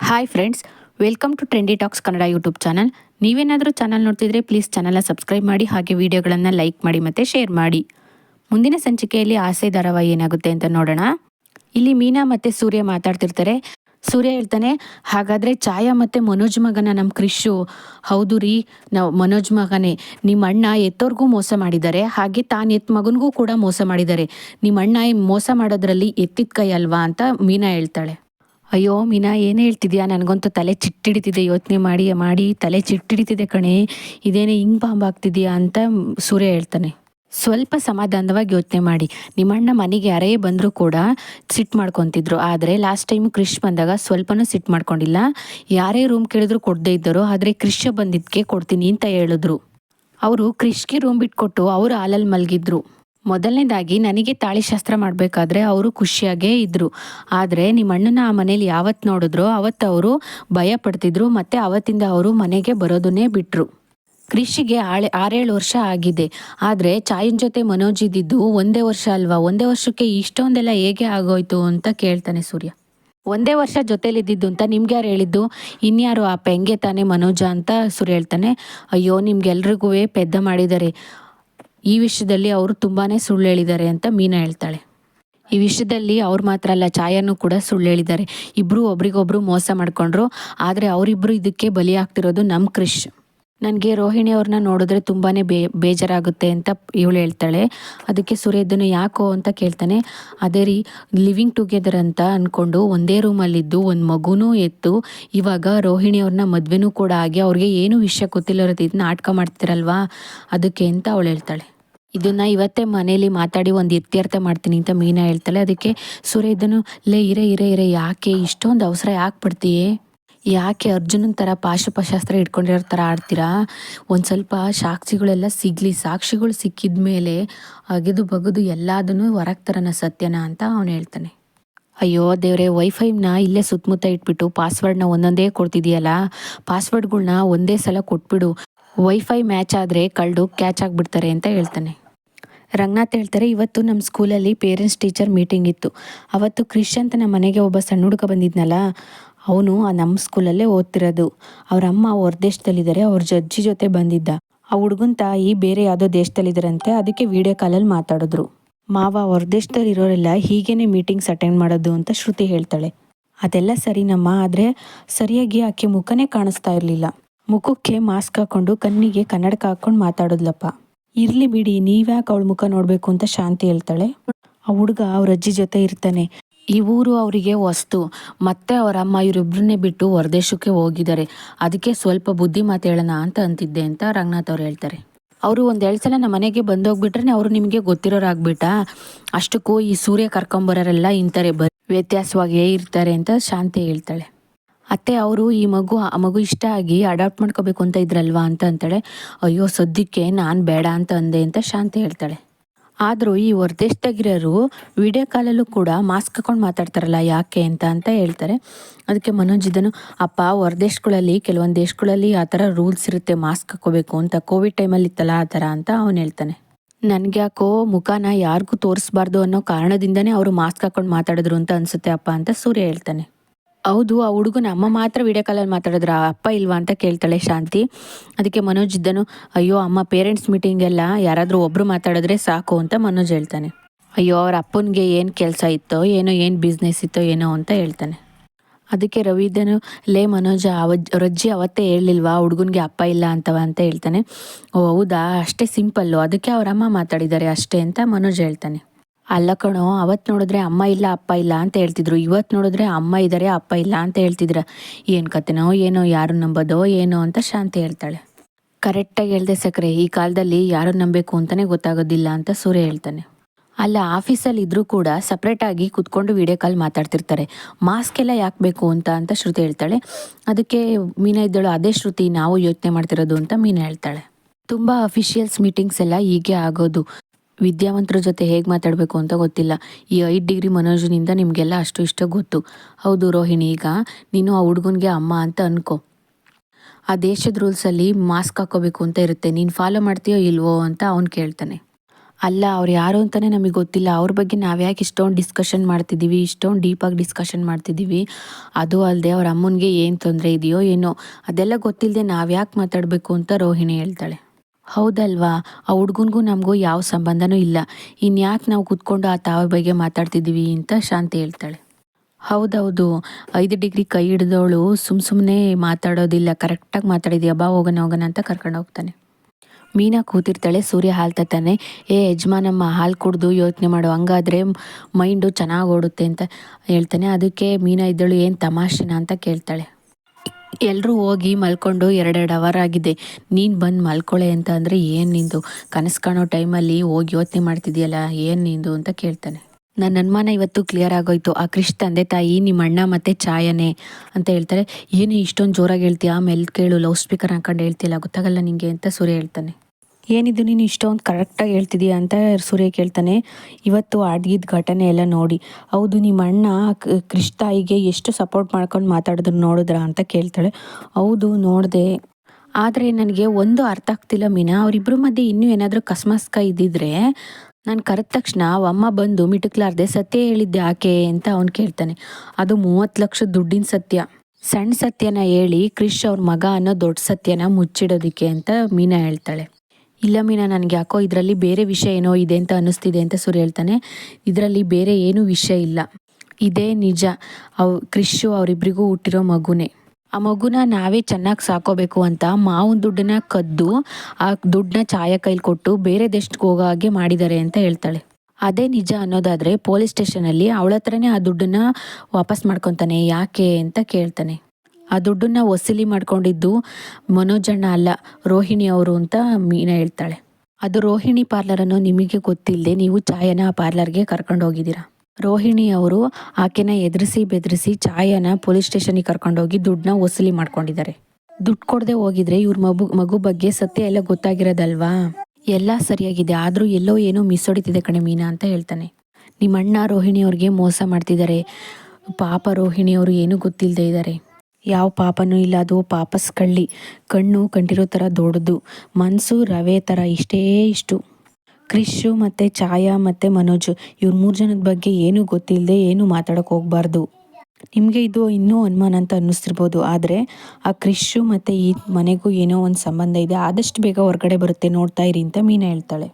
Hi friends welcome to trendy talks Kannada YouTube channel ನೀವೇನಾದರೂ channel ನೋಡ್ತಿದ್ರೆ please ಚಾನಲ್ನ subscribe ಮಾಡಿ ಹಾಗೆ ವಿಡಿಯೋಗಳನ್ನು ಲೈಕ್ ಮಾಡಿ ಮತ್ತು ಶೇರ್ ಮಾಡಿ. ಮುಂದಿನ ಸಂಚಿಕೆಯಲ್ಲಿ ಆಸೆ ಧಾರಾವಾಹಿ ಏನಾಗುತ್ತೆ ಅಂತ ನೋಡೋಣ. ಇಲ್ಲಿ ಮೀನಾ ಮತ್ತು ಸೂರ್ಯ ಮಾತಾಡ್ತಿರ್ತಾರೆ. ಸೂರ್ಯ ಹೇಳ್ತಾನೆ, ಹಾಗಾದರೆ ಛಾಯಾ ಮತ್ತು ಮನೋಜ್ ಮಗನ ನಮ್ಮ ಕ್ರಿಶು. ಹೌದು ರೀ, ನಾವು ಮನೋಜ್ ಮಗನೇ. ನಿಮ್ಮ ಅಣ್ಣ ಎತ್ತೋರ್ಗೂ ಮೋಸ ಮಾಡಿದ್ದಾರೆ. ಹಾಗೆ ತಾನು ಎತ್ತ ಮಗನಿಗೂ ಕೂಡ ಮೋಸ ಮಾಡಿದ್ದಾರೆ. ನಿಮ್ಮ ಅಣ್ಣ ಮೋಸ ಮಾಡೋದ್ರಲ್ಲಿ ಎತ್ತಿದ ಕೈ ಅಲ್ವಾ? ಅಂತ ಮೀನಾ ಹೇಳ್ತಾಳೆ. ಅಯ್ಯೋ, ಮೀನಾ, ಏನು ಹೇಳ್ತಿದ್ಯಾ? ನನಗಂತೂ ತಲೆ ಚಿಟ್ಟಿಡಿತಿದೆ. ಯೋಚನೆ ಮಾಡಿ ಮಾಡಿ ತಲೆ ಚಿಟ್ಟಿಡಿತಿದೆ ಕಣೆ. ಇದೇನೇ ಹಿಂಗ್ ಬಾಂಬ್ ಆಗ್ತಿದ್ಯಾ ಅಂತ ಸೂರ್ಯ ಹೇಳ್ತಾನೆ. ಸ್ವಲ್ಪ ಸಮಾಧಾನವಾಗಿ ಯೋಚನೆ ಮಾಡಿ. ನಿಮ್ಮಣ್ಣ ಮನೆಗೆ ಯಾರೇ ಬಂದರೂ ಕೂಡ ಸಿಟ್ಟು ಮಾಡ್ಕೊತಿದ್ರು. ಆದರೆ ಲಾಸ್ಟ್ ಟೈಮ್ ಕ್ರಿಶ್ ಬಂದಾಗ ಸ್ವಲ್ಪನೂ ಸಿಟ್ಟು ಮಾಡ್ಕೊಂಡಿಲ್ಲ. ಯಾರೇ ರೂಮ್ ಕೇಳಿದ್ರು ಕೊಡದೇ ಇದ್ದರು. ಆದರೆ ಕ್ರಿಶ್ ಬಂದಿದ್ದಕ್ಕೆ ಕೊಡ್ತೀನಿ ಅಂತ ಹೇಳಿದ್ರು. ಅವರು ಕ್ರಿಶ್ಗೆ ರೂಮ್ ಬಿಟ್ಕೊಟ್ಟು ಅವರು ಹಾಲಲ್ಲಿ ಮಲಗಿದ್ರು. ಮೊದಲನೇದಾಗಿ ನನಗೆ ತಾಳಿಶಾಸ್ತ್ರ ಮಾಡಬೇಕಾದ್ರೆ ಅವರು ಖುಷಿಯಾಗೇ ಇದ್ದರು ಆದರೆ ನಿಮ್ಮ ಅಣ್ಣನ ಆ ಮನೇಲಿ ಯಾವತ್ತು ನೋಡಿದ್ರೋ ಅವತ್ತು ಅವರು ಭಯ ಪಡ್ತಿದ್ರು ಮತ್ತು ಅವತ್ತಿಂದ ಅವರು ಮನೆಗೆ ಬರೋದನ್ನೇ ಬಿಟ್ಟರು ಕೃಷಿಗೆ ಆಳೆ ಆರೇಳು ವರ್ಷ ಆಗಿದೆ. ಆದರೆ ಚಾಯಿನ ಜೊತೆ ಮನೋಜ್ ಇದ್ದಿದ್ದು ಒಂದೇ ವರ್ಷ ಅಲ್ವಾ? ಒಂದೇ ವರ್ಷಕ್ಕೆ ಇಷ್ಟೊಂದೆಲ್ಲ ಹೇಗೆ ಆಗೋಯ್ತು ಅಂತ ಕೇಳ್ತಾನೆ ಸೂರ್ಯ. ಒಂದೇ ವರ್ಷ ಜೊತೆಲಿದ್ದಿದ್ದು ಅಂತ ನಿಮ್ಗೆ ಯಾರು ಹೇಳಿದ್ದು? ಇನ್ಯಾರು ಆ ಪೆಂಗೆ ತಾನೇ ಮನೋಜ ಅಂತ ಸೂರ್ಯ ಹೇಳ್ತಾನೆ. ಅಯ್ಯೋ ನಿಮ್ಗೆಲ್ರಿಗೂ ಪೆದ್ದ ಮಾಡಿದ್ದಾರೆ. ಈ ವಿಷಯದಲ್ಲಿ ಅವರು ತುಂಬಾ ಸುಳ್ಳು ಹೇಳಿದ್ದಾರೆ ಅಂತ ಮೀನಾ ಹೇಳ್ತಾಳೆ. ಈ ವಿಷಯದಲ್ಲಿ ಅವ್ರು ಮಾತ್ರ ಅಲ್ಲ, ಛಾಯಾನು ಕೂಡ ಸುಳ್ಳು ಹೇಳಿದ್ದಾರೆ ಇಬ್ಬರು ಒಬ್ರಿಗೊಬ್ರು ಮೋಸ ಮಾಡ್ಕೊಂಡ್ರು. ಆದರೆ ಅವರಿಬ್ಬರು ಇದಕ್ಕೆ ಬಲಿಯಾಗ್ತಿರೋದು ನಮ್ಮ ಕ್ರಿಶ್. ನನಗೆ ರೋಹಿಣಿ ಅವ್ರನ್ನ ನೋಡಿದ್ರೆ ತುಂಬಾ ಬೇ, ಬೇಜಾರಾಗುತ್ತೆ ಅಂತ ಇವಳು ಹೇಳ್ತಾಳೆ. ಅದಕ್ಕೆ ಸುರೇದನು ಯಾಕೋ ಅಂತ ಕೇಳ್ತಾನೆ. ಅದೇ ರೀ, ಲಿವಿಂಗ್ ಟುಗೆದರ್ ಅಂತ ಅಂದ್ಕೊಂಡು ಒಂದೇ ರೂಮಲ್ಲಿದ್ದು ಒಂದು ಮಗುನೂ ಎತ್ತು, ಇವಾಗ ರೋಹಿಣಿ ಅವ್ರನ್ನ ಮದುವೆನೂ ಕೂಡ ಆಗಿ ಅವ್ರಿಗೆ ಏನು ವಿಷಯ ಗೊತ್ತಿಲ್ಲ ಇರೋದು ನಾಟಕ ಮಾಡ್ತಿರಲ್ವಾ? ಅದಕ್ಕೆ ಅಂತ ಅವಳು ಹೇಳ್ತಾಳೆ. ಇದನ್ನ ಇವತ್ತೇ ಮನೇಲಿ ಮಾತಾಡಿ ಒಂದು ಇತ್ಯರ್ಥ ಮಾಡ್ತೀನಿ ಅಂತ ಮೀನಾ ಹೇಳ್ತಾಳೆ. ಅದಕ್ಕೆ, ಸೂರ್ಯ ಇದನ್ನು, ಲೇ, ಇರೇ ಇರೇ ಇರೇ, ಯಾಕೆ ಇಷ್ಟೊಂದು ಅವಸರ ಯಾಕೆ ಪಡ್ತೀಯೇ? ಯಾಕೆ ಅರ್ಜುನನ ಥರ ಪಾಶುಪಶಾಸ್ತ್ರ ಇಟ್ಕೊಂಡಿರೋ ಥರ ಆಡ್ತೀರಾ? ಒಂದು ಸ್ವಲ್ಪ ಸಾಕ್ಷಿಗಳೆಲ್ಲ ಸಿಗಲಿ, ಸಾಕ್ಷಿಗಳು ಸಿಕ್ಕಿದ ಮೇಲೆ ಅಗೆದು ಬಗೆದು ಎಲ್ಲದನ್ನು ಹೊರಗೆ ಸತ್ಯನ ಅಂತ ಅವನು ಹೇಳ್ತಾನೆ. ಅಯ್ಯೋ ದೇವ್ರೆ, ವೈಫೈನ ಇಲ್ಲೇ ಸುತ್ತಮುತ್ತ ಇಟ್ಬಿಟ್ಟು ಪಾಸ್ವರ್ಡ್ನ ಒಂದೊಂದೇ ಕೊಡ್ತಿದೆಯಲ್ಲ? ಪಾಸ್ವರ್ಡ್ಗಳ್ನ ಒಂದೇ ಸಲ ಕೊಟ್ಬಿಡು. ವೈಫೈ ಮ್ಯಾಚ್ ಆದರೆ ಕಳ್ಳು ಕ್ಯಾಚ್ ಆಗಿಬಿಡ್ತಾರೆ ಅಂತ ಹೇಳ್ತಾನೆ. ರಂಗನಾಥ್ ಹೇಳ್ತಾರೆ, ಇವತ್ತು ನಮ್ಮ ಸ್ಕೂಲಲ್ಲಿ ಪೇರೆಂಟ್ಸ್ ಟೀಚರ್ ಮೀಟಿಂಗ್ ಇತ್ತು. ಅವತ್ತು ಕ್ರಿಶ್ ಅಂತ ನಮ್ಮ ಮನೆಗೆ ಒಬ್ಬ ಸಣ್ಣ ಹುಡುಗ ಬಂದಿದ್ನಲ್ಲ, ಅವನು ಆ ನಮ್ಮ ಸ್ಕೂಲಲ್ಲೇ ಓದ್ತಿರೋದು. ಅವ್ರ ಅಮ್ಮ ಹೊರದೇಶದಲ್ಲಿದ್ದಾರೆ ಅವ್ರ ಜಜ್ಜಿ ಜೊತೆ ಬಂದಿದ್ದ. ಆ ಹುಡುಗನ ತಾಯಿ ಬೇರೆ ಯಾವುದೋ ದೇಶದಲ್ಲಿದ್ದಾರಂತೆ, ಅದಕ್ಕೆ ವಿಡಿಯೋ ಕಾಲಲ್ಲಿ ಮಾತಾಡಿದ್ರು. ಮಾವ ಹೊರದೇಶದಲ್ಲಿ ಇರೋರೆಲ್ಲ ಹೀಗೇನೆ ಮೀಟಿಂಗ್ಸ್ ಅಟೆಂಡ್ ಮಾಡೋದು ಅಂತ ಶ್ರುತಿ ಹೇಳ್ತಾಳೆ. ಅದೆಲ್ಲ ಸರಿನಮ್ಮ, ಆದರೆ ಸರಿಯಾಗಿ ಆಕೆ ಮುಖನೇ ಕಾಣಿಸ್ತಾ ಇರಲಿಲ್ಲ. ಮುಖಕ್ಕೆ ಮಾಸ್ಕ್ ಹಾಕೊಂಡು ಕಣ್ಣಿಗೆ ಕನ್ನಡಕ ಹಾಕೊಂಡು ಮಾತಾಡೋದ್ಲಪ್ಪ. ಇರ್ಲಿ ಬಿಡಿ, ನೀವ್ಯಾಕೆ ಅವಳ ಮುಖ ನೋಡ್ಬೇಕು ಅಂತ ಶಾಂತಿ ಹೇಳ್ತಾಳೆ. ಆ ಹುಡುಗ ಅವ್ರ ಅಜ್ಜಿ ಜೊತೆ ಇರ್ತಾನೆ. ಈ ಊರು ಅವರಿಗೆ ವಸ್ತು. ಮತ್ತೆ ಅವರ ಅಮ್ಮ ಇವರಿಬ್ಬರನ್ನೇ ಬಿಟ್ಟು ಹೊರದೇಶಕ್ಕೆ ಹೋಗಿದ್ದಾರೆ. ಅದಕ್ಕೆ ಸ್ವಲ್ಪ ಬುದ್ಧಿ ಮಾತು ಹೇಳೋಣ ಅಂತ ಅಂತಿದ್ದೆ ಅಂತ ರಂಗನಾಥ್ ಅವ್ರು ಹೇಳ್ತಾರೆ. ಅವರು ಒಂದು ಎರಡು ಸಲ ನಮ್ಮ ಮನೆಗೆ ಬಂದೋಗ್ಬಿಟ್ರೆ ಅವರು ನಿಮಗೆ ಗೊತ್ತಿರೋರಾಗ್ಬಿಟ್ಟ ಅಷ್ಟಕ್ಕೂ ಈ ಸೂರ್ಯ ಕರ್ಕೊಂಬರೋರೆಲ್ಲ ಇಂತಾರೆ ಬ ವ್ಯತ್ಯಾಸವಾಗಿ ಇರ್ತಾರೆ ಅಂತ ಶಾಂತಿ ಹೇಳ್ತಾಳೆ. ಅತ್ತೆ, ಅವರು ಈ ಮಗು, ಆ ಮಗು ಇಷ್ಟ ಆಗಿ ಅಡಾಪ್ಟ್ ಮಾಡ್ಕೋಬೇಕು ಅಂತ ಇದ್ರಲ್ವಾ ಅಂತ ಅಂತಾಳೆ, ಅಯ್ಯೋ, ಸದ್ಯಕ್ಕೆ ನಾನು ಬೇಡ ಅಂತ ಅಂದೆ ಅಂತ ಶಾಂತಿ ಹೇಳ್ತಾಳೆ. ಆದರೂ ಈ ಹೊರದೇಶದಾಗಿರೋರು ವಿಡಿಯೋ ಕಾಲಲ್ಲೂ ಕೂಡ ಮಾಸ್ಕ್ ಹಾಕೊಂಡು ಮಾತಾಡ್ತಾರಲ್ಲ, ಯಾಕೆ ಅಂತ ಅಂತ ಹೇಳ್ತಾರೆ. ಅದಕ್ಕೆ ಮನೋಜ್ ಇದನ್ನು, ಅಪ್ಪ ಹೊರದೇಶಗಳಲ್ಲಿ ಕೆಲವೊಂದು ದೇಶಗಳಲ್ಲಿ ಆ ಥರ ರೂಲ್ಸ್ ಇರುತ್ತೆ ಮಾಸ್ಕ್ ಹಾಕೋಬೇಕು ಅಂತ ಕೋವಿಡ್ ಟೈಮಲ್ಲಿ ಇತ್ತಲ್ಲ ಆ ಥರ ಅಂತ ಅವನು ಹೇಳ್ತಾನೆ. ನನಗೆ ಯಾಕೋ ಮುಖನ ಯಾರಿಗೂ ತೋರಿಸ್ಬಾರ್ದು ಅನ್ನೋ ಕಾರಣದಿಂದನೇ ಅವರು ಮಾಸ್ಕ್ ಹಾಕೊಂಡು ಮಾತಾಡಿದ್ರು ಅಂತ ಅನ್ಸುತ್ತೆ, ಅಪ್ಪ ಅಂತ ಸೂರ್ಯ ಹೇಳ್ತಾನೆ. ಹೌದು, ಆ ಹುಡುಗನ ಅಮ್ಮ ಮಾತ್ರ ವಿಡಿಯೋ ಕಾಲಲ್ಲಿ ಮಾತಾಡಿದ್ರ. ಅಪ್ಪ ಇಲ್ವಾ ಅಂತ ಕೇಳ್ತಾಳೆ ಶಾಂತಿ. ಅದಕ್ಕೆ ಮನೋಜ್ ಇದ್ದನು, ಅಯ್ಯೋ, ಅಮ್ಮ ಪೇರೆಂಟ್ಸ್ ಮೀಟಿಂಗ್ ಎಲ್ಲ ಯಾರಾದರೂ ಒಬ್ರು ಮಾತಾಡಿದ್ರೆ ಸಾಕು, ಅಂತ ಮನೋಜ್ ಹೇಳ್ತಾನೆ. ಅಯ್ಯೋ, ಅವ್ರ ಅಪ್ಪನಿಗೆ ಏನು ಕೆಲಸ ಇತ್ತೋ, ಏನೋ, ಏನು ಬಿಸ್ನೆಸ್ ಇತ್ತೋ, ಏನೋ ಅಂತ ಹೇಳ್ತಾನೆ. ಅದಕ್ಕೆ ರವಿದನು ಲೇ ಮನೋಜ ಅವಜ್ ರಜ್ಜಿ ಅವತ್ತೇ ಹೇಳಿಲ್ವಾ ಹುಡುಗನಿಗೆ ಅಪ್ಪ ಇಲ್ಲ ಅಂತವ ಅಂತ ಹೇಳ್ತಾನೆ. ಓ, ಹೌದಾ? ಅಷ್ಟೇ ಸಿಂಪಲ್ಲು ಅದಕ್ಕೆ ಅವ್ರ ಅಮ್ಮ ಮಾತಾಡಿದ್ದಾರೆ ಅಷ್ಟೇ, ಅಂತ ಮನೋಜ್ ಹೇಳ್ತಾನೆ. ಅಲ್ಲ ಕಣೋ ಅವತ್ತು ನೋಡಿದ್ರೆ ಅಮ್ಮ ಇಲ್ಲ, ಅಪ್ಪ ಇಲ್ಲ ಅಂತ ಹೇಳ್ತಿದ್ರು. ಇವತ್ತು ನೋಡಿದ್ರೆ ಅಮ್ಮ ಇದ್ದಾರೆ ಅಪ್ಪ ಇಲ್ಲ ಅಂತ ಹೇಳ್ತಿದ್ರ. ಏನು ಕತೆನೋ, ಏನೋ, ಯಾರು ನಂಬೋದೋ, ಏನೋ ಅಂತ ಶಾಂತಿ ಹೇಳ್ತಾಳೆ. ಕರೆಕ್ಟಾಗಿ ಹೇಳ್ದೆ ಸಕ್ರೆ, ಈ ಕಾಲದಲ್ಲಿ ಯಾರು ನಂಬಬೇಕು ಅಂತಲೇ ಗೊತ್ತಾಗೋದಿಲ್ಲ ಅಂತ ಸೂರ್ಯ ಹೇಳ್ತಾನೆ. ಅಲ್ಲ, ಆಫೀಸಲ್ಲಿ ಇದ್ದರೂ ಕೂಡ ಸಪ್ರೇಟಾಗಿ ಕುತ್ಕೊಂಡು ವಿಡಿಯೋ ಕಾಲ್ ಮಾತಾಡ್ತಿರ್ತಾರೆ. ಮಾಸ್ಕ್ ಎಲ್ಲ ಯಾಕೆ ಬೇಕು ಅಂತ ಅಂತ ಶ್ರುತಿ ಹೇಳ್ತಾಳೆ. ಅದಕ್ಕೆ ಮೀನಾ ಇದ್ದಳು, ಅದೇ ಶ್ರುತಿ, ನಾವು ಯೋಚನೆ ಮಾಡ್ತಿರೋದು ಅಂತ ಮೀನಾ ಹೇಳ್ತಾಳೆ. ತುಂಬ ಅಫಿಷಿಯಲ್ಸ್ ಮೀಟಿಂಗ್ಸ್ ಎಲ್ಲ ಹೀಗೆ ಆಗೋದು. ವಿದ್ಯಾವಂತರ ಜೊತೆ ಹೇಗೆ ಮಾತಾಡಬೇಕು ಅಂತ ಗೊತ್ತಿಲ್ಲ. ಈ ಐದು ಡಿಗ್ರಿ ಮನೋಜನಿಂದ ನಿಮಗೆಲ್ಲ ಅಷ್ಟು ಇಷ್ಟ ಗೊತ್ತು. ಹೌದು ರೋಹಿಣಿ, ಈಗ ನೀನು ಆ ಹುಡುಗನಿಗೆ ಅಮ್ಮ ಅಂತ ಅನ್ಕೋ. ಆ ದೇಶದ ರೂಲ್ಸಲ್ಲಿ ಮಾಸ್ಕ್ ಹಾಕೋಬೇಕು ಅಂತ ಇರುತ್ತೆ. ನೀನು ಫಾಲೋ ಮಾಡ್ತೀಯೋ ಇಲ್ವೋ ಅಂತ ಅವ್ನು ಕೇಳ್ತಾನೆ. ಅಲ್ಲ, ಅವ್ರು ಯಾರು ಅಂತಲೇ ನಮಗೆ ಗೊತ್ತಿಲ್ಲ. ಅವ್ರ ಬಗ್ಗೆ ನಾವು ಯಾಕೆ ಇಷ್ಟೊಂದು ಡಿಸ್ಕಷನ್ ಮಾಡ್ತಿದ್ದೀವಿ ಇಷ್ಟೊಂದು ಡೀಪಾಗಿ ಡಿಸ್ಕಷನ್ ಮಾಡ್ತಿದ್ದೀವಿ ಅದು ಅಲ್ಲದೆ ಅವ್ರ ಅಮ್ಮನಿಗೆ ಏನು ತೊಂದರೆ ಇದೆಯೋ ಏನೋ, ಅದೆಲ್ಲ ಗೊತ್ತಿಲ್ಲದೆ ನಾವು ಯಾಕೆ ಮಾತಾಡಬೇಕು ಅಂತ ರೋಹಿಣಿ ಹೇಳ್ತಾಳೆ. ಹೌದಲ್ವಾ? ಆ ಹುಡ್ಗನ್ಗೂ ನಮಗೂ ಯಾವ ಸಂಬಂಧನೂ ಇಲ್ಲ. ಇನ್ಯಾಕೆ ನಾವು ಕೂತ್ಕೊಂಡು ಆ ತಾವ ಬಗ್ಗೆ ಮಾತಾಡ್ತಿದ್ದೀವಿ ಅಂತ ಶಾಂತಿ ಹೇಳ್ತಾಳೆ. ಹೌದೌದು. ಐದು ಡಿಗ್ರಿ ಕೈ ಹಿಡ್ದವಳು ಸುಮ್ಮ ಸುಮ್ಮನೆ ಮಾತಾಡೋದಿಲ್ಲ. ಕರೆಕ್ಟಾಗಿ ಮಾತಾಡಿದ್ಯಾ? ಬಾ, ಹೋಗೋಣ ಹೋಗೋಣ ಅಂತ ಕರ್ಕೊಂಡು ಹೋಗ್ತಾನೆ. ಮೀನಾ ಕೂತಿರ್ತಾಳೆ. ಸೂರ್ಯ ಹಾಲು ಏ, ಯಜಮಾನಮ್ಮ, ಹಾಲು ಕುಡ್ದು ಯೋಚನೆ ಮಾಡು. ಹಂಗಾದ್ರೆ ಮೈಂಡು ಚೆನ್ನಾಗಿ ಓಡುತ್ತೆ ಅಂತ ಹೇಳ್ತಾನೆ. ಅದಕ್ಕೆ ಮೀನಾ ಇದ್ದಳು, ಏನು ತಮಾಷೆನಾ ಅಂತ ಕೇಳ್ತಾಳೆ. ಎಲ್ಲರೂ ಹೋಗಿ ಮಲ್ಕೊಂಡು ಎರಡೆರಡು ಅವರ್ ಆಗಿದೆ. ನೀನು ಬಂದು ಮಲ್ಕೊಳ್ಳೆ ಅಂತ ಅಂದರೆ ಏನು ನಿಂದು? ಕನಸು ಕಾಣೋ ಟೈಮಲ್ಲಿ ಹೋಗಿ ಯೋಚನೆ ಮಾಡ್ತಿದ್ಯಲ್ಲ, ಏನು ನಿಂದು ಅಂತ ಕೇಳ್ತಾನೆ. ನನ್ನ ಅನುಮಾನ ಇವತ್ತು ಕ್ಲಿಯರ್ ಆಗೋಯ್ತು. ಆ ಕೃಷ್ಣ ತಂದೆ ತಾಯಿ ನಿಮ್ಮ ಅಣ್ಣ ಮತ್ತು ಛಾಯನೆ ಅಂತ ಹೇಳ್ತಾರೆ. ಏನು ಇಷ್ಟೊಂದು ಜೋರಾಗಿ ಹೇಳ್ತೀಯ? ಆಮೇಲೆ ಕೇಳು, ಲೌಡ್ ಸ್ಪೀಕರ್ ಹಾಕೊಂಡು ಹೇಳ್ತಿಲ್ಲ ಗೊತ್ತಾಗಲ್ಲ ನಿಂಗೆ ಅಂತ ಸೂರ್ಯ ಹೇಳ್ತಾನೆ. ಏನಿದು ನೀನು ಇಷ್ಟೊಂದು ಕರೆಕ್ಟಾಗಿ ಹೇಳ್ತಿದೀಯ ಅಂತ ಸೂರ್ಯ ಕೇಳ್ತಾನೆ. ಇವತ್ತು ಆಡ್ಗಿದ್ದ ಘಟನೆ ಎಲ್ಲ ನೋಡಿ. ಹೌದು, ನಿಮ್ಮ ಅಣ್ಣ ತಾಯಿಗೆ ಎಷ್ಟು ಸಪೋರ್ಟ್ ಮಾಡ್ಕೊಂಡು ಮಾತಾಡಿದ್ರು ನೋಡಿದ್ರಾ ಅಂತ ಕೇಳ್ತಾಳೆ. ಹೌದು, ನೋಡಿದೆ. ಆದರೆ ನನಗೆ ಒಂದು ಅರ್ಥ ಆಗ್ತಿಲ್ಲ ಮೀನಾ. ಅವರಿಬ್ಬರ ಮಧ್ಯೆ ಇನ್ನೂ ಏನಾದರೂ ಕಸ್ಮಸ್ಕ ಇದ್ದಿದ್ರೆ ನಾನು ಕರೆದ ತಕ್ಷಣ ಅಮ್ಮ ಬಂದು ಮಿಟುಕ್ಲಾರ್ದೆ ಸತ್ಯ ಹೇಳಿದ್ದೆ ಆಕೆ ಅಂತ ಅವ್ನು ಕೇಳ್ತಾನೆ. ಅದು ಮೂವತ್ತು ಲಕ್ಷ ದುಡ್ಡಿನ ಸತ್ಯ. ಸಣ್ಣ ಸತ್ಯನ ಹೇಳಿ ಕ್ರಿಶ್ ಅವ್ರ ಮಗ ಅನ್ನೋ ದೊಡ್ಡ ಸತ್ಯನ ಮುಚ್ಚಿಡೋದಕ್ಕೆ ಅಂತ ಮೀನಾ ಹೇಳ್ತಾಳೆ. ಇಲ್ಲ ಮೀನಾ, ನನಗೆ ಯಾಕೋ ಇದರಲ್ಲಿ ಬೇರೆ ವಿಷಯ ಏನೋ ಇದೆ ಅಂತ ಅನ್ನಿಸ್ತಿದೆ ಅಂತ ಸೂರ್ಯ ಹೇಳ್ತಾನೆ. ಇದರಲ್ಲಿ ಬೇರೆ ಏನೂ ವಿಷಯ ಇಲ್ಲ. ಇದೇ ನಿಜ. ಅವ್, ಕ್ರಿಶು ಅವರಿಬ್ಬರಿಗೂ ಹುಟ್ಟಿರೋ ಮಗುನೇ. ಆ ಮಗುನ ನಾವೇ ಚೆನ್ನಾಗಿ ಸಾಕೋಬೇಕು ಅಂತ ಮಾವನ ದುಡ್ಡನ್ನ ಕದ್ದು ಆ ದುಡ್ಡನ್ನ ಛಾಯ ಕೈಲಿ ಕೊಟ್ಟು ಬೇರೆ ದೇಶಕ್ಕೆ ಹೋಗೋ ಹಾಗೆ ಮಾಡಿದ್ದಾರೆ ಅಂತ ಹೇಳ್ತಾಳೆ. ಅದೇ ನಿಜ ಅನ್ನೋದಾದರೆ ಪೊಲೀಸ್ ಸ್ಟೇಷನಲ್ಲಿ ಅವಳ ಹತ್ರನೇ ಆ ದುಡ್ಡನ್ನ ವಾಪಸ್ ಮಾಡ್ಕೊತಾನೆ, ಯಾಕೆ ಅಂತ ಕೇಳ್ತಾನೆ. ಆ ದುಡ್ಡನ್ನ ವಸೂಲಿ ಮಾಡ್ಕೊಂಡಿದ್ದು ಮನೋಜಣ್ಣ ಅಲ್ಲ, ರೋಹಿಣಿ ಅವರು ಅಂತ ಮೀನಾ ಹೇಳ್ತಾಳೆ. ಅದು ರೋಹಿಣಿ ಪಾರ್ಲರ್ ಅನ್ನೋ ನಿಮಗೆ ಗೊತ್ತಿಲ್ಲದೆ ನೀವು ಚಾಯನ ಆ ಪಾರ್ಲರ್ಗೆ ಕರ್ಕೊಂಡು ಹೋಗಿದ್ದೀರಾ ರೋಹಿಣಿ ಅವರು ಆಕೆನ ಎದುರಿಸಿ ಬೆದರಿಸಿ ಚಾಯನ ಪೊಲೀಸ್ ಸ್ಟೇಷನಿಗೆ ಕರ್ಕೊಂಡೋಗಿ ದುಡ್ಡನ್ನ ವಸೂಲಿ ಮಾಡ್ಕೊಂಡಿದ್ದಾರೆ. ದುಡ್ಡು ಕೊಡದೆ ಹೋಗಿದ್ರೆ ಇವ್ರ ಮಗು ಮಗು ಬಗ್ಗೆ ಸತ್ಯ ಎಲ್ಲ ಗೊತ್ತಾಗಿರೋದಲ್ವಾ? ಎಲ್ಲ ಸರಿಯಾಗಿದೆ, ಆದರೂ ಎಲ್ಲೋ ಏನೋ ಮಿಸ್ ಹೊಡಿತಿದೆ ಕಣೆ ಮೀನಾ ಅಂತ ಹೇಳ್ತಾನೆ. ನಿಮ್ಮ ಅಣ್ಣ ರೋಹಿಣಿ ಅವ್ರಿಗೆ ಮೋಸ ಮಾಡ್ತಿದ್ದಾರೆ. ಪಾಪ ರೋಹಿಣಿ ಅವರು ಏನೂ ಗೊತ್ತಿಲ್ಲದೆ ಇದ್ದಾರೆ. ಯಾವ ಪಾಪನೂ ಇಲ್ಲ, ಅದು ಪಾಪಸ್ ಕಳ್ಳಿ. ಕಣ್ಣು ಕಂಡಿರೋ ಥರ ದೊಡ್ಡದು ಮನಸ್ಸು ರವೆ ಥರ, ಇಷ್ಟೇ ಇಷ್ಟು. ಕ್ರಿಶು ಮತ್ತು ಛಾಯಾ ಮತ್ತು ಮನೋಜ್, ಇವ್ರ ಮೂರು ಜನದ ಬಗ್ಗೆ ಏನೂ ಗೊತ್ತಿಲ್ಲದೆ ಏನೂ ಮಾತಾಡೋಕೆ ಹೋಗ್ಬಾರ್ದು. ನಿಮಗೆ ಇದು ಇನ್ನೂ ಅನುಮಾನ ಅಂತ ಅನ್ನಿಸ್ತಿರ್ಬೋದು, ಆದರೆ ಆ ಕ್ರಿಶು ಮತ್ತು ಈ ಮನೆಗೂ ಏನೋ ಒಂದು ಸಂಬಂಧ ಇದೆ, ಆದಷ್ಟು ಬೇಗ ಹೊರಗಡೆ ಬರುತ್ತೆ, ನೋಡ್ತಾ ಇರಿ ಅಂತ ಮೀನಾ ಹೇಳ್ತಾಳೆ.